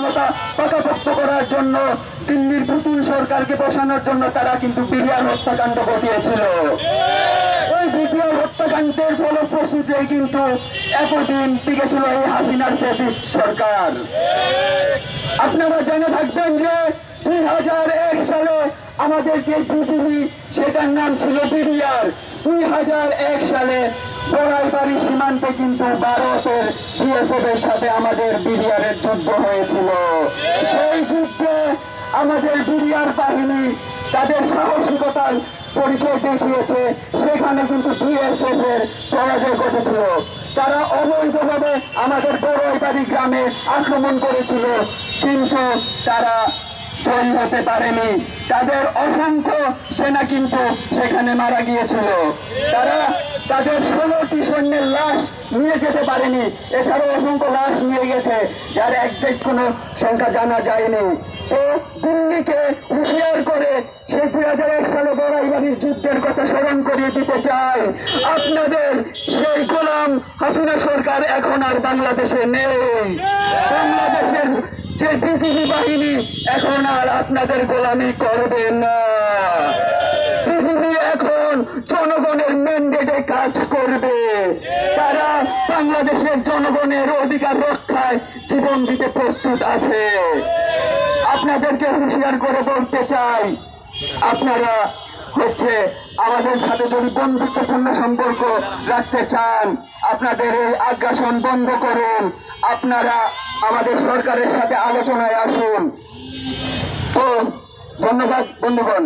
ক্ষমতা পাকাপোক্ত করার জন্য দিল্লির পুতুল সরকারকে বসানোর জন্য তারা কিন্তু বিডিআর হত্যাকাণ্ড ঘটিয়েছিল। ওই বিডিআর হত্যাকাণ্ডের ফলপ্রসূতে কিন্তু এতদিন টিকেছিল এই হাসিনার ফেসিস্ট সরকার। আপনারা জেনে থাকবেন যে দুই হাজার এক আমাদের যে বিজিবি সেটার নাম ছিল বিডিআর। দুই হাজার এক সালে বড়াইবাড়ি সীমান্তে কিন্তু ভারতের বিএসএফ এর সাথে আমাদের বিডিআর এর যুদ্ধ হয়েছিল। সেই যুদ্ধে আমাদের বিডিআর বাহিনী তাদের সাহসিকতার পরিচয় দেখিয়েছে। সেখানে কিন্তু বিএসএফ এর পরাজয় ঘটেছিল। তারা অবৈধভাবে আমাদের বড়ইবাড়ি গ্রামে আক্রমণ করেছিল। কিন্তু তারা জয়ী হতে পারেনি। তাদের অসংখ্য সেনা কিন্তু সেখানে মারা গিয়েছিল। তারা তাদের ষোলোটি সৈন্যের লাশ নিয়ে যেতে পারেনি। এছাড়াও অসংখ্য লাশ নিয়ে গেছে, যার একদিক কোনো সংখ্যা জানা যায়নি। তো দিল্লিকে হুঁশিয়ার করে সে দুই হাজার এক সালে বড়াইবাড়ির যুদ্ধের কথা স্মরণ করিয়ে দিতে চাই আপনাদের সেই গোলাম হাসিনা সরকার এখন আর বাংলাদেশে নেই। বাংলাদেশের যে বিজিবি বাহিনী এখন আর আপনাদের গোলামি করবে না। পৃথিবী এখন জনগণের ম্যান্ডেটে কাজ করবে। তারা বাংলাদেশের জনগণের অধিকার রক্ষায় জীবন দিতে প্রস্তুত আছে। আপনাদেরকে হুঁশিয়ার করে বলতে চাই, আপনারা হচ্ছে আমাদের সাথে যদি বন্ধুত্বপূর্ণ সম্পর্ক রাখতে চান, আপনাদের এই আগ্রাসন বন্ধ করুন। আপনারা আমাদের সরকারের সাথে আলোচনায় আসুন। তো ধন্যবাদ বন্ধুগণ।